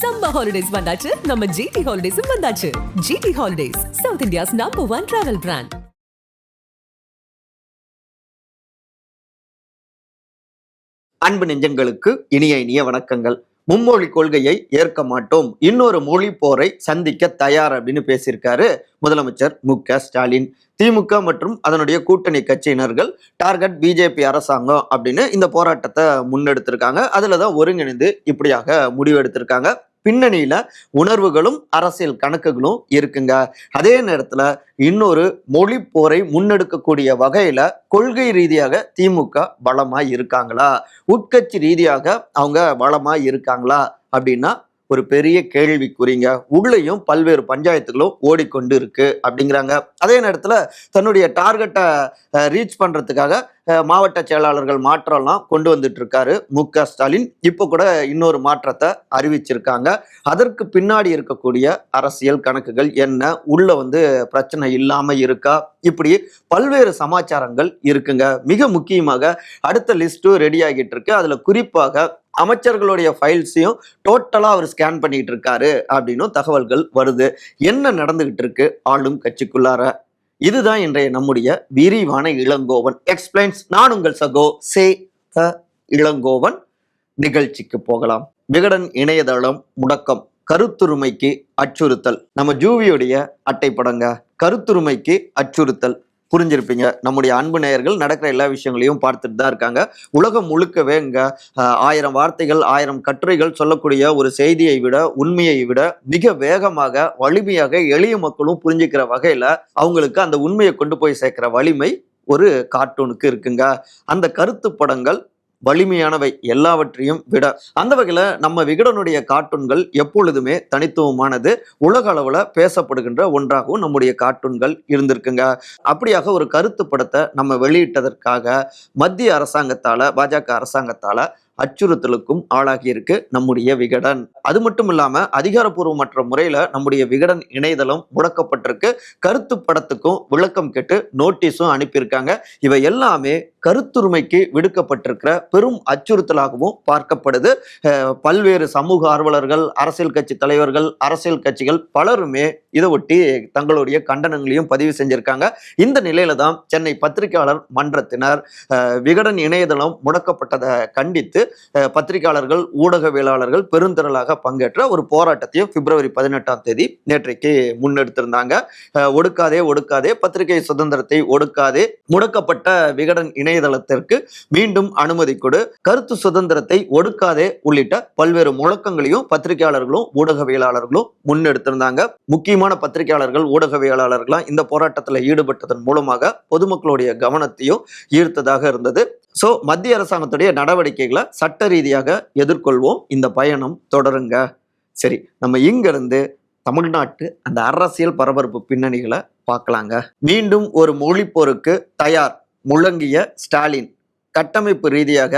Summer holidays வந்தாச்சு. நம்ம GT ஹாலிடேஸும் வந்தாச்சு. GT holidays south India's number one travel brand அன்பு நெஞ்சங்களுக்கு இனிய இனிய வணக்கங்கள். மும்மொழி கொள்கையை ஏற்க மாட்டோம். இன்னொரு மொழி போரை சந்திக்க தயார் அப்படின்னு பேசியிருக்காரு முதலமைச்சர் மு க ஸ்டாலின். திமுக மற்றும் அதனுடைய கூட்டணி கட்சியினர்கள் டார்கெட் பிஜேபி அரசாங்கம் அப்படின்னு இந்த போராட்டத்தை முன்னெடுத்திருக்காங்க. அதுல தான் ஒருங்கிணைந்து இப்படியாக முடிவெடுத்திருக்காங்க. பின்னணியில உணர்வுகளும் அரசியல் கணக்குகளும் இருக்குங்க. அதே நேரத்துல இன்னொரு மொழி போரை முன்னெடுக்கக்கூடிய வகையில கொள்கை ரீதியாக திமுக பலமா இருக்காங்களா? உட்கட்சி ரீதியாக அவங்க பலமா இருக்காங்களா? அப்படின்னா ஒரு பெரிய கேள்விக்குறிங்க உள்ளேயும் பல்வேறு பஞ்சாயத்துகளும் ஓடிக்கொண்டு இருக்கு அப்படிங்கிறாங்க. அதே நேரத்தில் தன்னுடைய டார்கெட்டை ரீச் பண்ணுறதுக்காக மாவட்ட செயலாளர்கள் மாற்றம்லாம் கொண்டு வந்துட்டு இருக்காரு மு க ஸ்டாலின். இப்போ கூட இன்னொரு மாற்றத்தை அறிவிச்சிருக்காங்க. அதற்கு பின்னாடி இருக்கக்கூடிய அரசியல் கணக்குகள் என்ன? உள்ள வந்து பிரச்சனை இல்லாம இருக்கா? இப்படி பல்வேறு சமாச்சாரங்கள் இருக்குங்க. மிக முக்கியமாக அடுத்த லிஸ்ட்டும் ரெடி ஆகிட்டு இருக்கு அதுல குறிப்பாக அமைச்சர்களுடைய ஃபைல்ஸையும் டோட்டலாக அவர் ஸ்கேன் பண்ணிட்டு இருக்காரு அப்படின்னும் தகவல்கள் வருது. என்ன நடந்துகிட்டு இருக்கு? ஆளும் கட்சிக்குள்ளார. இதுதான் இன்றைய நம்முடைய விரிவான இளங்கோவன். எக்ஸ்பிளைன்ஸ் நான் உங்கள் சகோ. சே த இளங்கோவன். நிகழ்ச்சிக்கு போகலாம். விகடன் இணையதளம் முடக்கம். கருத்துரிமைக்கு அச்சுறுத்தல். நம்ம ஜூவியுடைய அட்டைப்படங்க. கருத்துரிமைக்கு அச்சுறுத்தல். புரிஞ்சிருப்பீங்க. நம்முடைய அன்பு நேயர்கள் நடக்கிற எல்லா விஷயங்களையும் பார்த்துட்டு தான் இருக்காங்க. உலகம் முழுக்கவே இங்கே ஆயிரம் வார்த்தைகள் ஆயிரம் கட்டுரைகள் சொல்லக்கூடிய ஒரு செய்தியை விட உண்மையை விட மிக வேகமாக வலிமையாக எளிய மக்களும் புரிஞ்சுக்கிற வகையில் அவங்களுக்கு அந்த உண்மையை கொண்டு போய் சேர்க்கிற வலிமை ஒரு கார்ட்டூனுக்கு இருக்குங்க. அந்த கருத்து படங்கள் வலிமையானவை எல்லாவற்றையும் விட. அந்த வகையில் நம்ம விகடனுடைய கார்ட்டூன்கள் எப்பொழுதுமே தனித்துவமானது உலக அளவில் பேசப்படுகின்ற ஒன்றாகவும் நம்முடைய கார்ட்டூன்கள் இருந்திருக்குங்க. அப்படியாக ஒரு கருத்து படத்தை நம்ம வெளியிட்டதற்காக மத்திய அரசாங்கத்தால் பாஜக அரசாங்கத்தால் அச்சுறுத்தலுக்கும் ஆளாகியிருக்கு நம்முடைய விகடன். அது மட்டும் இல்லாம அதிகாரப்பூர்வமற்ற முறையில நம்முடைய விகடன் இணையதளம் முடக்கப்பட்டிருக்கு. கருத்து படத்துக்கும் விளக்கம் கேட்டு நோட்டீஸும் அனுப்பியிருக்காங்க. இவை எல்லாமே கருத்துரிமைக்கு விடுக்கப்பட்டிருக்கிற பெரும் அச்சுறுத்தலாகவும் பார்க்கப்படுது. பல்வேறு சமூக ஆர்வலர்கள் அரசியல் கட்சி தலைவர்கள் அரசியல் கட்சிகள் பலருமே இதை ஒட்டி தங்களுடைய கண்டனங்களையும் பதிவு செஞ்சிருக்காங்க. இந்த நிலையில தான் சென்னை பத்திரிகையாளர் மன்றத்தினர் விகடன் இணையதளம் முடக்கப்பட்டதை கண்டித்து பத்திரிகையாளர்கள் ஊடகவியலாளர்கள் பெருந்திரளாக பங்கேற்ற ஒரு போராட்டத்தையும் பிப்ரவரி பதினெட்டாம் தேதி நேற்றைக்கு முன்னெடுத்திருந்தாங்க. ஒடுக்காதே ஒடுக்காதே பத்திரிகை சுதந்திரத்தை ஒடுக்காதே முடக்கப்பட்ட விகடன் இணையதளத்திற்கு மீண்டும் அனுமதி கொடு கருத்து சுதந்திரத்தை ஒடுக்காதே உள்ளிட்ட பல்வேறு முழக்கங்களையும் பத்திரிகையாளர்களும் ஊடகவியலாளர்களும் முன்னெடுத்திருந்தாங்க. முக்கியமான பத்திரிகையாளர்கள் ஊடகவியலாளர்களாம் இந்த போராட்டத்தில் ஈடுபட்டதன் மூலமாக பொதுமக்களுடைய கவனத்தையும் ஈர்த்ததாக இருந்தது. ஸோ மத்திய அரசாங்கத்துடைய நடவடிக்கைகளை சட்ட ரீதியாக எதிர்கொள்வோம். இந்த பயணம் தொடருங்க. சரி நம்ம இங்கிருந்து தமிழ்நாட்டு அந்த அரசியல் பரபரப்பு பின்னணிகளை பார்க்கலாங்க. மீண்டும் ஒரு மொழிப்போருக்கு தயார் முழங்கிய ஸ்டாலின். கட்டமைப்பு ரீதியாக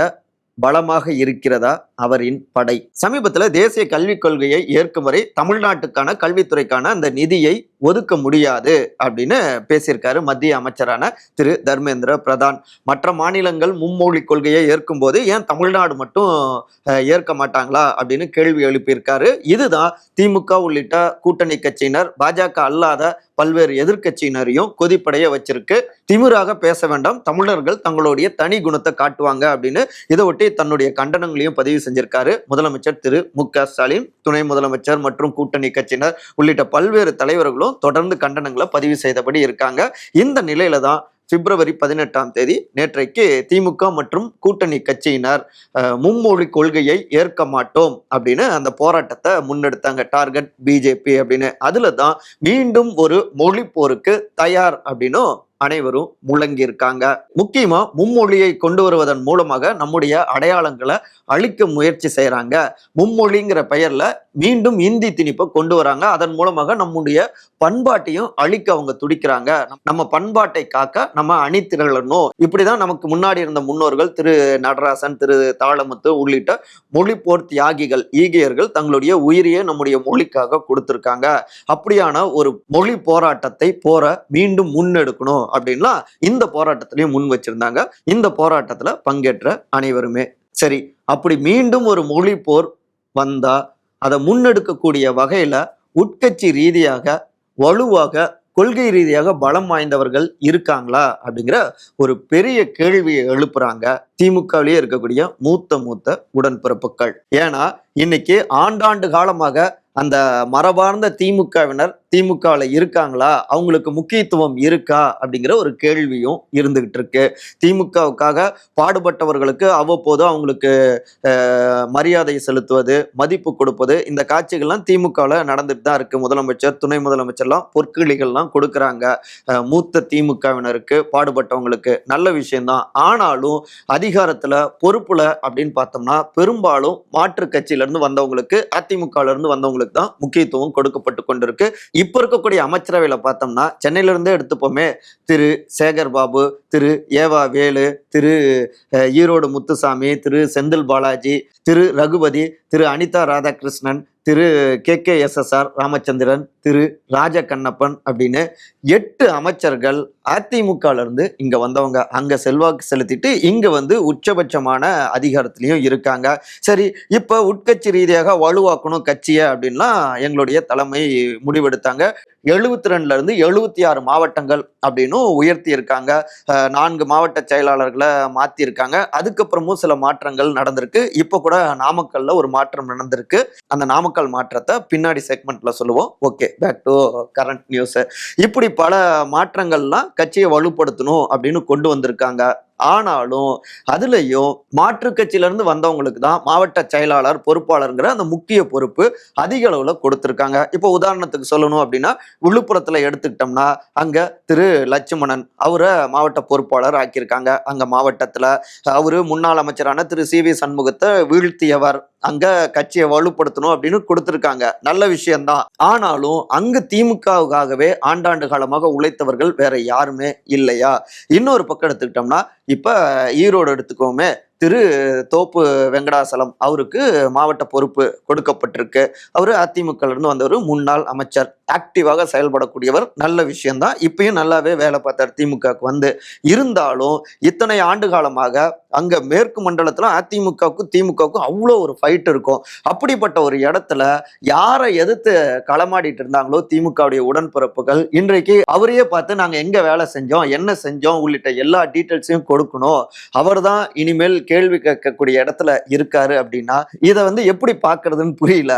பலமாக இருக்கிறதா? அவரின் படை. சமீபத்துல தேசிய கல்விக் கொள்கையை ஏற்கும் வரை தமிழ்நாட்டுக்கான கல்வித்துறைக்கான அந்த நிதியை ஒதுக்க முடியாது அப்படின்னு பேசியிருக்காரு மத்திய அமைச்சரான திரு தர்மேந்திர பிரதான். மற்ற மாநிலங்கள் மும்மொழி கொள்கையை ஏற்கும் போது ஏன் தமிழ்நாடு மட்டும் ஏற்க மாட்டாங்களா அப்படின்னு கேள்வி எழுப்பியிருக்காரு. இதுதான் திமுக உள்ளிட்ட கூட்டணி கட்சியினர் பாஜக அல்லாத பல்வேறு எதிர்க்கட்சியினரையும் கொதிப்படைய வச்சிருக்கு. திமிராக பேச வேண்டாம் தமிழர்கள் தங்களுடைய தனி குணத்தை காட்டுவாங்க அப்படின்னு இதை ஒட்டி தன்னுடைய கண்டனங்களையும் பதிவு செஞ்சிருக்காரு. முதலமைச்சர் திரு மு க ஸ்டாலின் துணை முதலமைச்சர் மற்றும் கூட்டணி கட்சியினர் உள்ளிட்ட பல்வேறு தலைவர்களும் தொடர்ந்து கண்டனங்களை பதிவு செய்தபடி இருக்காங்க. இந்த நிலையில தான் பிப்ரவரி பதினெட்டாம் தேதி நேற்றைக்கு திமுக மற்றும் கூட்டணி கட்சியினர் மும்மொழி கொள்கையை ஏற்க மாட்டோம் அப்படின்னு அந்த போராட்டத்தை முன்னெடுத்தாங்க டார்கெட் பிஜேபி அப்படின்னு. அதுல தான் மீண்டும் ஒரு மொழி போருக்கு தயார் அப்படின்னும் அனைவரும் முழங்கி இருக்காங்க முக்கியமா மும்மொழியை கொண்டு வருவதன் மூலமாக நம்முடைய அடையாளங்களை அழிக்க முயற்சி செய்யறாங்க மும்மொழிங்கிற பெயர்ல மீண்டும் இந்தி திணிப்பை கொண்டு வராங்க. அதன் மூலமாக நம்முடைய பண்பாட்டையும் அழிக்க அவங்க துடிக்கிறாங்க. நம்ம பண்பாட்டை காக்க நம்ம அணித்திரளணும் இப்படிதான் நமக்கு முன்னாடி இருந்த முன்னோர்கள் திரு நடராசன் திரு தாளமுத்து உள்ளிட்ட மொழி போர் தியாகிகள் ஈகியர்கள் தங்களுடைய உயிரையே நம்முடைய மொழிக்காக கொடுத்திருக்காங்க. அப்படியான ஒரு மொழி போராட்டத்தை போற மீண்டும் முன்னெடுக்கணும். அப்படின்லாம் இந்த போராட்டத்திலையும் முன் வச்சிருந்தாங்க. இந்த போராட்டத்தில் பங்கேற்ற அனைவருமே. சரி அப்படி மீண்டும் ஒரு மொழி போர் வந்தா அதை முன்னெடுக்கக்கூடிய வகையில உட்கட்சி ரீதியாக வலுவாக கொள்கை ரீதியாக பலம் வாய்ந்தவர்கள் இருக்காங்களா அப்படிங்கிற ஒரு பெரிய கேள்வியை எழுப்புறாங்க திமுகவிலேயே இருக்கக்கூடிய மூத்த மூத்த உடன்பிறப்புகள். ஏன்னா இன்னைக்கு ஆண்டாண்டு காலமாக அந்த மரபார்ந்த திமுகவினர் திமுகவில் இருக்காங்களா? அவங்களுக்கு முக்கியத்துவம் இருக்கா? அப்படிங்கிற ஒரு கேள்வியும் இருந்துகிட்டு இருக்கு திமுகவுக்காக பாடுபட்டவர்களுக்கு அவ்வப்போது அவங்களுக்கு மரியாதை செலுத்துவது மதிப்பு கொடுப்பது இந்த காட்சிகள்லாம் திமுகவில் நடந்துட்டு தான் இருக்கு. முதலமைச்சர் துணை முதலமைச்சர்லாம் பொற்கிளிகள்லாம் கொடுக்குறாங்க. மூத்த திமுகவினருக்கு பாடுபட்டவங்களுக்கு நல்ல விஷயம்தான். ஆனாலும் அதிகாரத்தில் பொறுப்புல அப்படின்னு பார்த்தோம்னா பெரும்பாலும் மாற்று கட்சியிலேருந்து வந்தவங்களுக்கு அதிமுகவிலேருந்து வந்தவங்களுக்கு விஷயங்களுக்கு தான் முக்கியத்துவம் கொடுக்கப்பட்டு கொண்டிருக்கு. இப்போ இருக்கக்கூடிய அமைச்சரவையில் பார்த்தோம்னா சென்னையிலிருந்தே எடுத்துப்போமே திரு சேகர் பாபு திரு ஏவா Velu Thiru Erode Muthusamy Thiru Senthil Balaji Thiru Raghupathi Thiru Anitha Radhakrishnan Thiru K K S S R Ramachandran Thiru Raja Kannappan அப்படின்னு எட்டு அமைச்சர்கள் அதிமுகலேருந்து இங்கே வந்தவங்க. அங்கே செல்வாக்கு செலுத்திட்டு இங்கே வந்து உச்சபட்சமான அதிகாரத்திலையும் இருக்காங்க. சரி இப்போ உட்கட்சி ரீதியாக வலுவாக்கணும் கட்சியை அப்படின்லாம் எங்களுடைய தலைமை முடிவெடுத்தாங்க. எழுபத்தி ரெண்டுலேருந்து எழுபத்தி ஆறு மாவட்டங்கள் அப்படின்னும் உயர்த்தி இருக்காங்க நான்கு மாவட்ட செயலாளர்களை மாற்றிருக்காங்க அதுக்கப்புறமும் சில மாற்றங்கள் நடந்திருக்கு. இப்போ கூட நாமக்கல்ல ஒரு மாற்றம் நடந்திருக்கு. அந்த நாமக்கல் மாற்றத்தை பின்னாடி செக்மெண்ட்ல சொல்லுவோம். Okay. Back to current news இப்படி பல மாற்றங்கள்லாம் கட்சியை வலுப்படுத்தணும் அப்படின்னு கொண்டு வந்திருக்காங்க. ஆனாலும் அதுலயும் மாற்றுக் கட்சியிலிருந்து வந்தவங்களுக்கு தான் மாவட்ட செயலாளர் பொறுப்பாளருங்கிற அந்த முக்கிய பொறுப்பு அதிக அளவில் கொடுத்துருக்காங்க. இப்போ உதாரணத்துக்கு சொல்லணும் அப்படின்னா விழுப்புரத்துல எடுத்துக்கிட்டோம்னா அங்க திரு லட்சுமணன் அவரை மாவட்ட பொறுப்பாளர் ஆக்கியிருக்காங்க. அங்க மாவட்டத்தில் அவரு முன்னாள் அமைச்சரான திரு சி வி சண்முகத்தை வீழ்த்தியவர். அங்க கட்சியை வலுப்படுத்தணும் அப்படின்னு கொடுத்துருக்காங்க. நல்ல விஷயம்தான். ஆனாலும் அங்கு திமுகவுக்காகவே ஆண்டாண்டு காலமாக உழைத்தவர்கள் வேற யாருமே இல்லையா? இன்னொரு பக்கம் எடுத்துக்கிட்டோம்னா இப்போ ஈரோடு எடுத்துக்கோமே திரு தோப்பு வெங்கடாசலம் அவருக்கு மாவட்ட பொறுப்பு கொடுக்கப்பட்டிருக்கு. அவர் அதிமுக இருந்து வந்தவர் முன்னாள் அமைச்சர். ஆக்டிவாக செயல்படக்கூடியவர். நல்ல விஷயம்தான். இப்பயும் நல்லாவே வேலை பார்த்தார் திமுகவுக்கு வந்து. இருந்தாலும் இத்தனை ஆண்டு காலமாக அங்கே மேற்கு மண்டலத்தில் அதிமுகவுக்கும் திமுகவுக்கும் அவ்வளோ ஒரு ஃபைட் இருக்கும். அப்படிப்பட்ட ஒரு இடத்துல யாரை எதிர்த்து களமாடிட்டு இருந்தாங்களோ திமுகவுடைய உடன்பிறப்புகள் இன்றைக்கு அவரையே பார்த்து நாங்கள் எங்கே வேலை செஞ்சோம் என்ன செஞ்சோம் உள்ளிட்ட எல்லா டீட்டெயில்ஸையும் கொடுக்கணும். அவர் தான் இனிமேல் கேள்வி கேட்கக்கூடிய இடத்துல இருக்காரு அப்படின்னா இதை வந்து எப்படி பார்க்கறதுன்னு புரியல.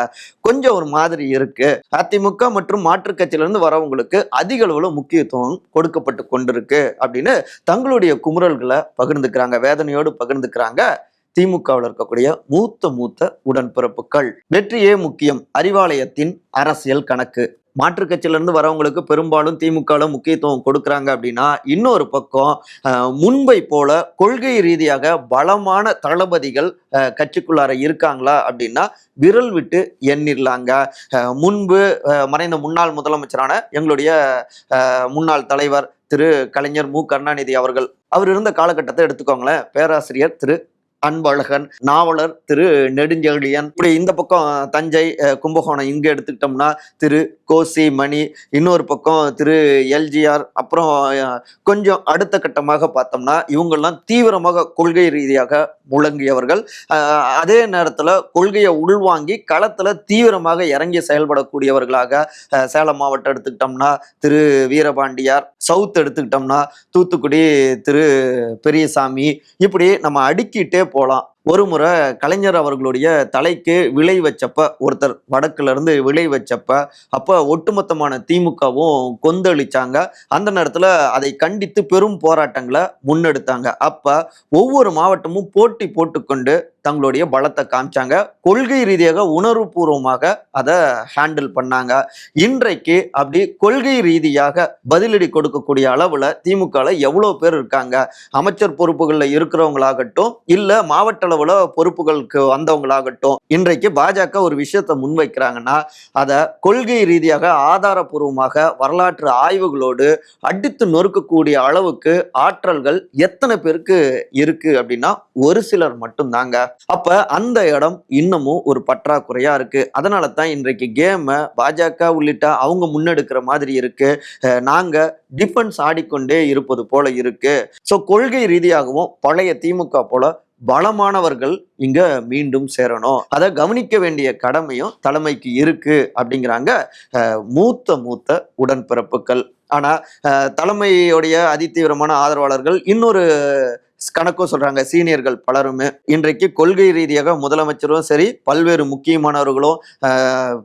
கொஞ்சம் ஒரு மாதிரி இருக்கு. அதிமுக மற்றும் மாற்றுக் கட்சியிலிருந்து வரவங்களுக்கு அதிக அளவுல முக்கியத்துவம் கொடுக்கப்பட்டு கொண்டிருக்கு அப்படின்னு தங்களுடைய குமுறல்களை பகிர்ந்துக்கிறாங்க வேதனையோடு பகிர்ந்துக்கிறாங்க திமுகவில் இருக்கக்கூடிய மூத்த மூத்த உடன்பிறப்புகள். வெற்றியே முக்கியம். அறிவாலயத்தின் அரசியல் கணக்கு. மாற்றுக் கட்சியிலேருந்து வரவங்களுக்கு பெரும்பாலும் திமுகவில் முக்கியத்துவம் கொடுக்குறாங்க அப்படின்னா இன்னொரு பக்கம் முன்பை போல கொள்கை ரீதியாக பலமான தளபதிகள் கட்சிக்குள்ளார இருக்காங்களா அப்படின்னா விரல் விட்டு எண்ணிடலாங்க. முன்பு மறைந்த முன்னாள் முதலமைச்சரான எங்களுடைய முன்னாள் தலைவர் திரு கலைஞர் மு. கருணாநிதி அவர்கள். அவர் இருந்த காலகட்டத்தை எடுத்துக்கோங்களேன். பேராசிரியர் திரு அன்பழகன் நாவலர் திரு நெடுஞ்செழியன் இப்படி இந்த பக்கம் தஞ்சை கும்பகோணம் இங்கே எடுத்துக்கிட்டோம்னா திரு கோசி மணி இன்னொரு பக்கம் திரு எல்ஜிஆர் அப்புறம் கொஞ்சம் அடுத்த கட்டமாக பார்த்தோம்னா இவங்கெல்லாம் தீவிரமாக கொள்கை ரீதியாக முழங்கியவர்கள். அதே நேரத்தில் கொள்கையை உள்வாங்கி களத்தில் தீவிரமாக இறங்கி செயல்படக்கூடியவர்களாக சேலம் மாவட்டம் எடுத்துக்கிட்டோம்னா திரு வீரபாண்டியார் சவுத் எடுத்துக்கிட்டோம்னா தூத்துக்குடி திரு பெரியசாமி இப்படி நம்ம அடுக்கிட்டே போகலாம் ஒரு முறை கலைஞர் அவர்களுடைய தலைக்கு விளை வச்சப்ப ஒருத்தர் வடக்குல இருந்து விளை வச்சப்ப அப்ப ஒட்டுமொத்தமான திமுகவும் கொந்தளிச்சாங்க. அந்த நேரத்துல அதை கண்டித்து பெரும் போராட்டங்களை முன்னெடுத்தாங்க. அப்ப ஒவ்வொரு மாவட்டமும் போட்டி போட்டுக்கொண்டு தங்களுடைய பலத்தை காமிச்சாங்க. கொள்கை ரீதியாக உணர்வுபூர்வமாக அதை ஹேண்டில் பண்ணாங்க. இன்றைக்கு அப்படி கொள்கை ரீதியாக பதிலடி கொடுக்கக்கூடிய அளவுல திமுகல எவ்வளவு பேர் இருக்காங்க? அமைச்சர் பொறுப்புகளில் இருக்கிறவங்களாகட்டும் இல்ல மாவட்ட அளவுல பொறுப்புகளுக்கு வந்தவங்களாகட்டும் இன்றைக்கு பாஜக ஒரு விஷயத்தை முன்வைக்கிறாங்கன்னா அதை கொள்கை ரீதியாக ஆதாரபூர்வமாக வரலாற்று ஆய்வுகளோடு அடித்து நொறுக்கக்கூடிய அளவுக்கு ஆற்றல்கள் எத்தனை பேருக்கு இருக்கு அப்படின்னா ஒரு சிலர் மட்டும்தாங்க. அப்ப அந்த இடம் இன்னமும் ஒரு பற்றாக்குறையா இருக்கு. அதனால தான் இன்றைக்கு கேமை பாஜக உள்ளிட்ட அவங்க முன்னெடுக்கிற மாதிரி இருக்கு. நாங்க டிஃபென்ஸ் ஆடிக்கொண்டே இருப்பது போல இருக்கு. ஸோ கொள்கை ரீதியாகவும் பழைய திமுக போல பலமானவர்கள் இங்க மீண்டும் சேரணும். அதை கவனிக்க வேண்டிய கடமையும் தலைமைக்கு இருக்கு அப்படிங்கிறாங்க மூத்த மூத்த உடன்பிறப்புகள். ஆனா தலைமையுடைய தலைமையுடைய அதிதீவிரமான ஆதரவாளர்கள் இன்னொரு கணக்கும் சொல்றாங்க சீனியர்கள் பலருமே. இன்றைக்கு கொள்கை ரீதியாக முதலமைச்சரும் சரி பல்வேறு முக்கியமானவர்களும்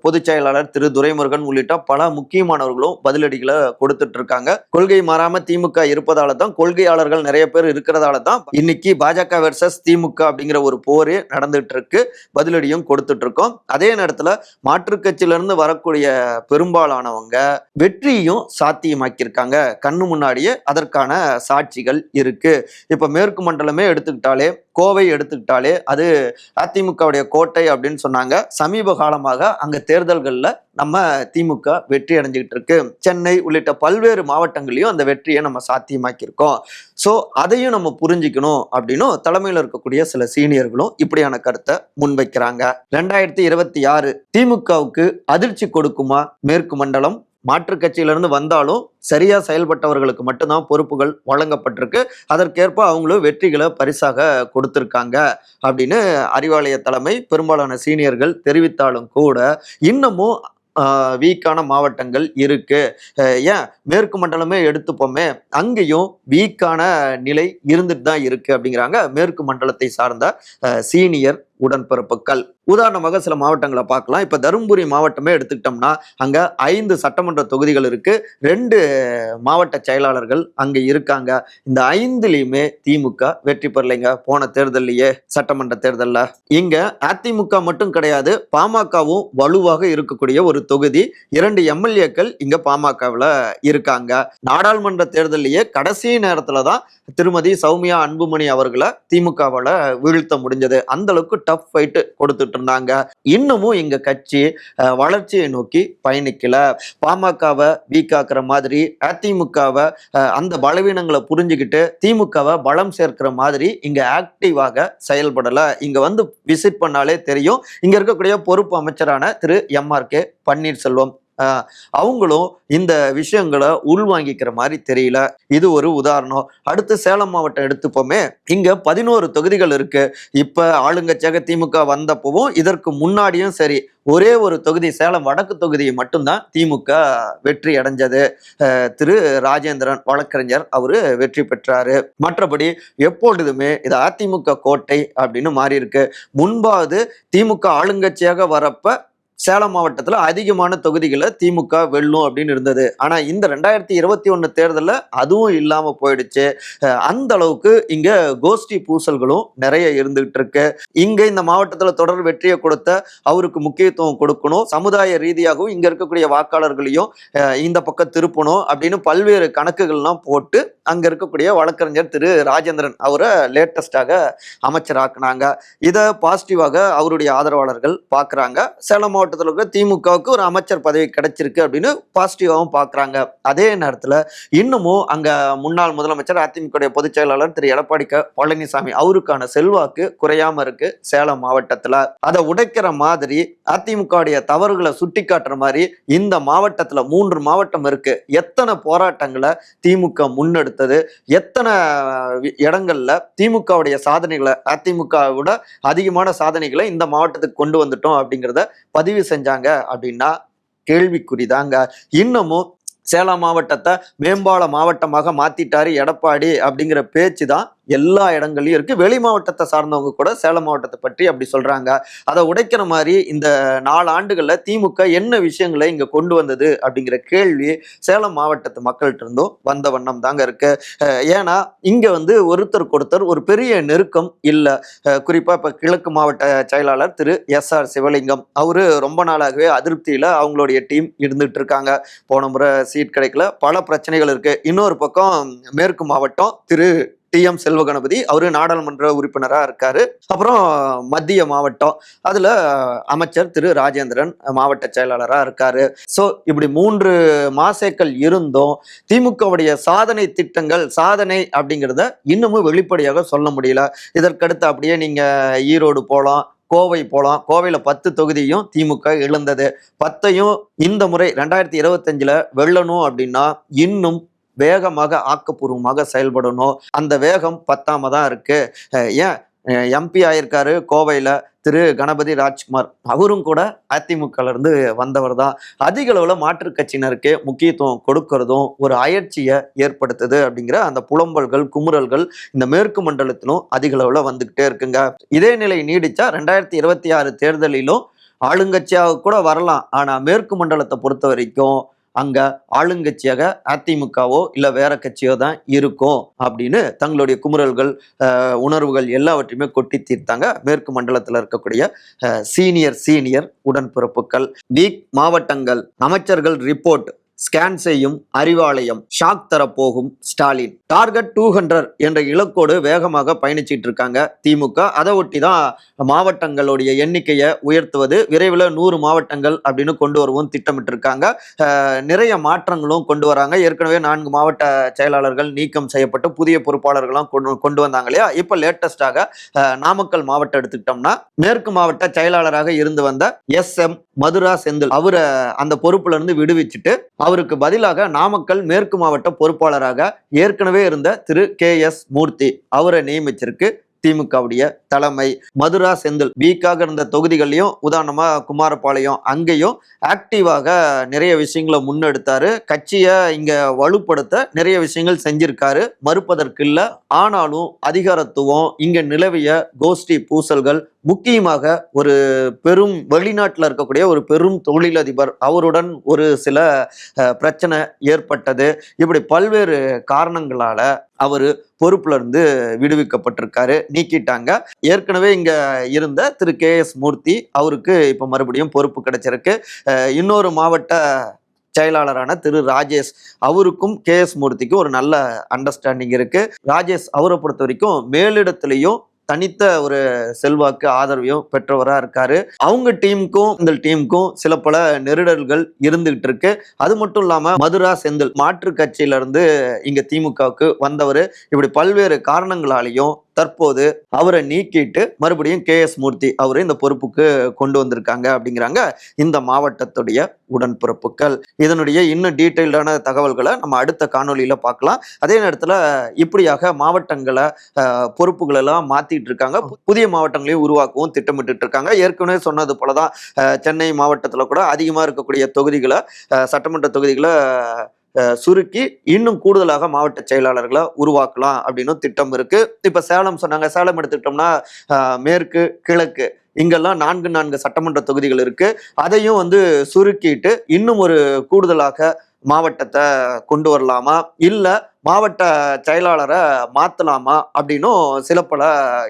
பொதுச் செயலாளர் திரு. துரைமுருகன் உள்ளிட்ட பல முக்கியமானவர்களும் பதிலடிகளை கொடுத்துட்டு இருக்காங்க கொள்கை மாறாம திமுக இருப்பதால தான் கொள்கையாளர்கள் நிறைய பேர் இருக்கிறதால தான் இன்னைக்கு பாஜக வெர்சஸ் திமுக அப்படிங்கிற ஒரு போரே நடந்துட்டு இருக்கு பதிலடியும் கொடுத்துட்டு இருக்கோம் அதே நேரத்துல மாற்றுக் கட்சியிலிருந்து வரக்கூடிய பெரும்பாலானவங்க வெற்றியும் சாத்தியமாக்கியிருக்காங்க. கண்ணு முன்னாடியே அதற்கான சாட்சிகள் இருக்கு. இப்ப மேற்கு மண்டலமே எடுத்துக்கிட்டாலே கோவை எடுத்துக்கிட்டாலே அது அதிமுகவுடைய கோட்டை அப்படின்னு சொன்னாங்க. சமீப காலமாக அங்க தேர்தல்கள்ல நம்ம திமுக வெற்றி அடைஞ்சுக்கிட்டு இருக்கு சென்னை உள்ளிட்ட பல்வேறு மாவட்டங்களையும் அந்த வெற்றியை நம்ம சாத்தியமாக்கியிருக்கோம். ஸோ அதையும் நம்ம புரிஞ்சுக்கணும் அப்படின்னும் தலைமையில் இருக்கக்கூடிய சில சீனியர்களும் இப்படியான கருத்தை முன்வைக்கிறாங்க. ரெண்டாயிரத்தி இருபத்தி ஆறு திமுகவுக்கு அதிர்ச்சி கொடுக்குமா? மேற்கு மண்டலம் மாற்றுக் கட்சியிலிருந்து வந்தாலும் சரியாக செயல்பட்டவர்களுக்கு மட்டும்தான் பொறுப்புகள் வழங்கப்பட்டிருக்கு. அதற்கேற்ப அவங்களும் வெற்றிகளை பரிசாக கொடுத்துருக்காங்க அப்படின்னு அறிவாலய தலைமை பெரும்பாலான சீனியர்கள் தெரிவித்தாலும் கூட இன்னமும் வீக்கான மாவட்டங்கள் இருக்கு. ஏன்? மேற்கு மண்டலமே எடுத்துப்போமே. அங்கேயும் வீக்கான நிலை இருந்துட்டு தான் இருக்கு அப்படிங்கிறாங்க மேற்கு மண்டலத்தை சார்ந்த சீனியர் உடன்பிறப்புகள். உதாரணமாக சில மாவட்டங்களை பார்க்கலாம். இப்போ தருமபுரி மாவட்டமே எடுத்துக்கிட்டோம்னா அங்கே ஐந்து சட்டமன்ற தொகுதிகள் இருக்கு. ரெண்டு மாவட்ட செயலாளர்கள் அங்கே இருக்காங்க. இந்த ஐந்துலேயுமே திமுக வெற்றி பெறலைங்க. போன தேர்தல்லையே சட்டமன்ற தேர்தலில். இங்கே அதிமுக மட்டும் கிடையாது பாமகவும் வலுவாக இருக்கக்கூடிய ஒரு தொகுதி. இரண்டு எம்எல்ஏக்கள் இங்கே பாமகவில் இருக்காங்க. நாடாளுமன்ற தேர்தலையே கடைசி நேரத்தில் தான் திருமதி சௌமியா அன்புமணி அவர்களை திமுகவில் வீழ்த்த முடிஞ்சது. அந்த அளவுக்கு டஃப் ஃபைட்டு கொடுத்துட்டு இருந்தாங்க இன்னமும் எங்க கட்சி வளர்ச்சியை நோக்கி பயணிக்கல. பாமகவை வீக்காக்குற மாதிரி அதிமுகவை அந்த பலவீனங்களை புரிஞ்சுக்கிட்டு திமுகவை பலம் சேர்க்கிற மாதிரி இங்க ஆக்டிவாக செயல்படல. இங்க வந்து விசிட் பண்ணாலே தெரியும். இங்க இருக்கக்கூடிய பொறுப்பு அமைச்சரான Thiru M R K Panneerselvam. அவங்களும் இந்த விஷயங்களை உள்வாங்கிக்கிற மாதிரி தெரியல. இது ஒரு உதாரணம். அடுத்து சேலம் மாவட்டம் எடுத்துப்போமே. இங்க பதினோரு தொகுதிகள் இருக்கு. இப்ப ஆளுங்கட்சியாக திமுக வந்தப்பவும் இதற்கு முன்னாடியும் சரி ஒரே ஒரு தொகுதி சேலம் வடக்கு தொகுதியை மட்டும்தான் திமுக வெற்றி அடைஞ்சது. திரு ராஜேந்திரன் வழக்கறிஞர் அவரு வெற்றி பெற்றாரு. மற்றபடி எப்பொழுதுமே இது அதிமுக கோட்டை அப்படின்னு மாறி இருக்கு முன்பாவது திமுக ஆளுங்கட்சியாக வரப்ப சேலம் மாவட்டத்தில் அதிகமான தொகுதிகளை திமுக வெல்லும் அப்படின்னு இருந்தது. ஆனால் இந்த ரெண்டாயிரத்தி இருபத்தி ஒன்று தேர்தலில் அதுவும் இல்லாமல் போயிடுச்சு. அந்த அளவுக்கு இங்கே கோஷ்டி பூசல்களும் நிறைய இருந்துகிட்டு இருக்கு. இங்கே இந்த மாவட்டத்தில் தொடர் வெற்றியை கொடுத்த அவருக்கு முக்கியத்துவம் கொடுக்கணும். சமுதாய ரீதியாகவும் இங்கே இருக்கக்கூடிய வாக்காளர்களையும் இந்த பக்கம் திருப்பணும் அப்படின்னு பல்வேறு கணக்குகள்லாம் போட்டு அங்க இருக்கக்கூடிய வழக்கறிஞர் திரு ராஜேந்திரன் அவரை லேட்டஸ்டாக அமைச்சராக்குனாங்க. இதை பாசிட்டிவாக அவருடைய ஆதரவாளர்கள் பார்க்குறாங்க சேலம் மாவட்டத்தில் இருக்கிற திமுகவுக்கு ஒரு அமைச்சர் பதவி கிடைச்சிருக்கு அப்படின்னு பாசிட்டிவாகவும் பார்க்குறாங்க அதே நேரத்தில் இன்னமும் அங்க முன்னாள் முதலமைச்சர் அதிமுக பொதுச் செயலாளர் திரு எடப்பாடி க பழனிசாமி அவருக்கான செல்வாக்கு குறையாம இருக்கு சேலம் மாவட்டத்தில். அதை உடைக்கிற மாதிரி அதிமுகவுடைய தவறுகளை சுட்டி காட்டுற மாதிரி இந்த மாவட்டத்தில் மூன்று மாவட்டம் இருக்கு. எத்தனை போராட்டங்களை திமுக முன்னெடுத்தது? எத்தனை இடங்களில் இடங்கள்ல திமுகவுடைய சாதனைகளை அதிமுக விட அதிகமான சாதனைகளை இந்த மாவட்டத்துக்கு கொண்டு வந்துட்டோம் அப்படிங்கிறத பதிவு செஞ்சாங்க அப்படின்னா கேள்விக்குறிதாங்க. இன்னமும் சேலம் மாவட்டத்தை மேம்பால மாவட்டமாக மாத்திட்டாரு எடப்பாடி அப்படிங்கிற பேச்சு தான் எல்லா இடங்கள்லயும் இருக்கு. வெளி மாவட்டத்தை சார்ந்தவங்க கூட சேலம் மாவட்டத்தை பற்றி அப்படி சொல்றாங்க. அதை உடைக்கிற மாதிரி இந்த நாலு ஆண்டுகள்ல திமுக என்ன விஷயங்களை இங்க கொண்டு வந்தது அப்படிங்கிற கேள்வி சேலம் மாவட்டத்து மக்கள்கிட்ட இருந்தும் வந்த வண்ணம் தாங்க இருக்கு. ஏன்னா இங்க வந்து ஒருத்தருக்கு ஒருத்தர் ஒரு பெரிய நெருக்கம் இல்லை. குறிப்பா இப்ப கிழக்கு மாவட்ட செயலாளர் திரு எஸ் ஆர் சிவலிங்கம். அவரு ரொம்ப நாளாகவே அதிருப்தியில அவங்களுடைய டீம் இருந்துட்டு இருக்காங்க போன முறை சீட் கிடைக்கல. பல பிரச்சனைகள் இருக்கு. இன்னொரு பக்கம் மேற்கு மாவட்டம் திரு டி எம் செல்வகணபதி அவரு நாடாளுமன்ற உறுப்பினராக இருக்காரு. அப்புறம் மத்திய மாவட்டம் அதுல அமைச்சர் திரு ராஜேந்திரன் மாவட்ட செயலாளராக இருக்காரு. ஸோ இப்படி மூன்று மாசேக்கள் இருந்தும் திமுகவுடைய சாதனை திட்டங்கள் சாதனை அப்படிங்கிறத இன்னமும் வெளிப்படையாக சொல்ல முடியல. இதற்கடுத்து அப்படியே நீங்க ஈரோடு போகலாம் கோவை போகலாம் கோவையில் பத்து தொகுதியும் திமுக இழந்தது. பத்தையும் இந்த முறை ரெண்டாயிரத்தி இருபத்தஞ்சில் வெல்லணும் அப்படின்னா இன்னும் வேகமாக ஆக்கப்பூர்வமாக செயல்படணும். அந்த வேகம் பத்தாம தான் இருக்கு ஏன்? எம்பி ஆயிருக்காரு கோவையில திரு கணபதி ராஜ்குமார். அவரும் கூட அதிமுகல இருந்து வந்தவர் தான். அதிக அளவுல மாற்றுக் கட்சியினருக்கு முக்கியத்துவம் கொடுக்கறதும் ஒரு அயற்சியை ஏற்படுத்துது அப்படிங்கிற அந்த புலம்பல்கள் குமுறல்கள் இந்த மேற்கு மண்டலத்திலும் அதிக அளவுல வந்துகிட்டே இருக்குங்க. இதே நிலை நீடிச்சா ரெண்டாயிரத்தி இருபத்தி ஆறு தேர்தலிலும் ஆளுங்கட்சியாக கூட வரலாம். ஆனா மேற்கு மண்டலத்தை பொறுத்த வரைக்கும் அங்க ஆளுங்கட்சியாக அதிமுகவோ இல்லை வேற கட்சியோ தான் இருக்கும் அப்படின்னு தங்களுடைய குமுறல்கள் உணர்வுகள் எல்லாவற்றையுமே கொட்டி தீர்த்தாங்க. மேற்கு மண்டலத்தில் இருக்கக்கூடிய அஹ், சீனியர் சீனியர் உடன்பிறப்புகள். வீக் மாவட்டங்கள் அமைச்சர்கள் ரிப்போர்ட் ஸ்கேன் செய்யும் அறிவாலயம் ஷாக் தரப்போகும் ஸ்டாலின். டார்கெட் டூ ஹண்ட்ரட் என்ற இலக்கோடு வேகமாக பயணிச்சிட்டு இருக்காங்க திமுக. அதை ஒட்டி தான் மாவட்டங்களுடைய எண்ணிக்கையை உயர்த்துவது விரைவில் நூறு மாவட்டங்கள் அப்படின்னு கொண்டு வருவோம் திட்டமிட்டு இருக்காங்க நிறைய மாற்றங்களும் கொண்டு வராங்க. ஏற்கனவே நான்கு மாவட்ட செயலாளர்கள் நீக்கம் செய்யப்பட்டு புதிய பொறுப்பாளர்களும் கொண்டு கொண்டு வந்தாங்க இல்லையா? இப்போ லேட்டஸ்டாக நாமக்கல் மாவட்டம் எடுத்துக்கிட்டோம்னா மேற்கு மாவட்ட செயலாளராக இருந்து வந்த எஸ் எம் மதுரா செந்தில். அவரை அந்த பொறுப்புல இருந்து விடுவிச்சுட்டு அவருக்கு பதிலாக நாமக்கல் மேற்கு மாவட்ட பொறுப்பாளராக ஏற்கனவே இருந்த திரு கே எஸ் மூர்த்தி. அவரை நியமிச்சிருக்கு. திமுகவுடைய தலைமை மதுரா செந்தில். வீக்காக இருந்த தொகுதிகள்லையும் உதாரணமா குமாரபாளையம் அங்கேயும் ஆக்டிவாக நிறைய விஷயங்களை முன்னெடுத்தாரு. கட்சியை இங்க வலுப்படுத்த நிறைய விஷயங்கள் செஞ்சிருக்காரு. மறுப்பதற்கு இல்லை. ஆனாலும் அதிகாரத்துவம் இங்க நிலவிய கோஷ்டி பூசல்கள் முக்கியமாக ஒரு பெரும் வெளிநாட்டில் இருக்கக்கூடிய ஒரு பெரும் தொழிலதிபர் அவருடன் ஒரு சில பிரச்சனை ஏற்பட்டது. இப்படி பல்வேறு காரணங்களால அவர் பொறுப்புல இருந்து விடுவிக்கப்பட்டிருக்காரு நீக்கிட்டாங்க. ஏற்கனவே இங்க இருந்த திரு கே எஸ் மூர்த்தி அவருக்கு இப்ப மறுபடியும் பொறுப்பு கிடைச்சிருக்கு. இன்னொரு மாவட்ட செயலாளரான திரு ராஜேஷ் அவருக்கும் கே எஸ் மூர்த்திக்கும் ஒரு நல்ல அண்டர்ஸ்டாண்டிங் இருக்கு. ராஜேஷ் அவரை பொறுத்த வரைக்கும் மேலிடத்திலையும் தனித்த ஒரு செல்வாக்கு ஆதரவையும் பெற்றவராக இருக்காரு. அவங்க டீமுக்கும் இந்த டீமுக்கும் சில பல நெருடல்கள் இருந்துகிட்டு இருக்கு அது மட்டும் இல்லாம மதுரா செந்தில் மாற்று கட்சியிலிருந்து இங்கே இங்க திமுகவுக்கு வந்தவர். இப்படி பல்வேறு காரணங்களாலையும் தற்போது அவரை நீக்கிட்டு மறுபடியும் கே எஸ் மூர்த்தி அவரை இந்த பொறுப்புக்கு கொண்டு வந்திருக்காங்க அப்படிங்கிறாங்க இந்த மாவட்டத்துடைய உடன்பிறப்புகள். இதனுடைய இன்னும் டீட்டெயில்டான தகவல்களை நம்ம அடுத்த காணொலியில் பார்க்கலாம். அதே நேரத்தில் இப்படியாக மாவட்டங்களை பொறுப்புகளெல்லாம் மாற்றிட்டு இருக்காங்க. புதிய மாவட்டங்களையும் உருவாக்கவும் திட்டமிட்டு இருக்காங்க. ஏற்கனவே சொன்னது போல தான் சென்னை மாவட்டத்தில் கூட அதிகமாக இருக்கக்கூடிய தொகுதிகளை சட்டமன்ற தொகுதிகளை சுருக்கி இன்னும் கூடுதலாக மாவட்ட செயலாளர்களை உருவாக்கலாம் அப்படின்னு திட்டம் இருக்கு. இப்ப சேலம் சொன்னாங்க. சேலம் எடுத்துக்கிட்டோம்னா மேற்கு கிழக்கு இங்கெல்லாம் நான்கு நான்கு சட்டமன்ற தொகுதிகள் இருக்கு. அதையும் வந்து சுருக்கிட்டு இன்னும் ஒரு கூடுதலாக மாவட்டத்தை கொண்டு வரலாமா? இல்லை மாவட்ட செயலாளரை மாற்றலாமா அப்படின்னும் சில பல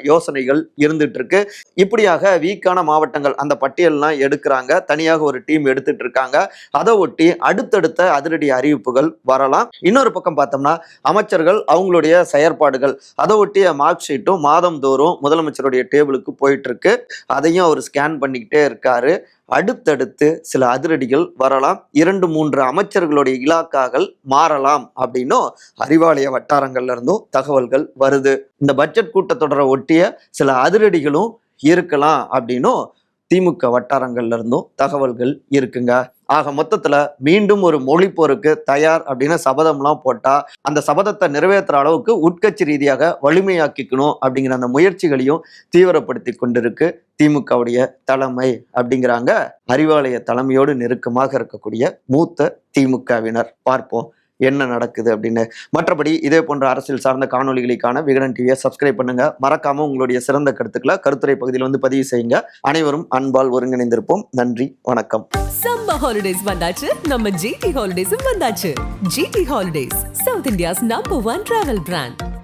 யோசனைகள் இருந்துட்டு இருக்கு இப்படியாக வீக்கான மாவட்டங்கள் அந்த பட்டியல்லாம் எடுக்கிறாங்க. தனியாக ஒரு டீம் எடுத்துட்டு இருக்காங்க அதை ஒட்டி அடுத்தடுத்த அதிரடி அறிவிப்புகள் வரலாம். இன்னொரு பக்கம் பார்த்தோம்னா அமைச்சர்கள் அவங்களுடைய செயற்பாடுகள் அதை ஒட்டிய மார்க் ஷீட்டும் மாதந்தோறும் முதலமைச்சருடைய டேபிளுக்கு போயிட்டு இருக்கு அதையும் அவர் ஸ்கேன் பண்ணிக்கிட்டே இருக்காரு. அடுத்தடுத்து சில அதிரடிகள் வரலாம். இரண்டு மூன்று அமைச்சர்களுடைய இலாக்காக்கள் மாறலாம் அப்படின்னும் அறிவாலய வட்டாரங்கள்ல இருந்தும் தகவல்கள் வருது. இந்த பட்ஜெட் கூட்டத்தொடரை ஒட்டிய சில அதிரடிகளும் இருக்கலாம் அப்படின்னும் திமுக வட்டாரங்கள்ல இருந்தும் தகவல்கள் இருக்குங்க. ஆக மொத்தத்துல மீண்டும் ஒரு மொழி போருக்கு தயார் அப்படின்னு சபதம்லாம் போட்டா அந்த சபதத்தை நிறைவேற்றுற அளவுக்கு உட்கட்சி ரீதியாக வலிமையாக்கிக்கணும் அப்படிங்கிற அந்த முயற்சிகளையும் தீவிரப்படுத்தி கொண்டிருக்கு. திமுகவுடைய தலைமை அப்படிங்கிறாங்க. அறிவாலய தலைமையோடு நெருக்கமாக இருக்கக்கூடிய மூத்த திமுகவினர். பார்ப்போம் என்ன நடக்குது அப்படின்னு. மற்றபடி இதே போன்ற அரசியல் சார்ந்த காணொளிகளுக்கான விகடன் டிவியை சப்ஸ்கிரைப் பண்ணுங்க. மறக்காம உங்களுடைய சிறந்த கருத்துக்களை கருத்துரை பகுதியில் வந்து பதிவு செய்யுங்க. அனைவரும் அன்பால் ஒருங்கிணைந்திருப்போம். நன்றி வணக்கம். சம்ம ஹாலிடேஸ் வந்தாச்சு. நம்ம ஜிடி ஹாலிடேஸும் வந்தாச்சு. GT holidays south India's number one travel brand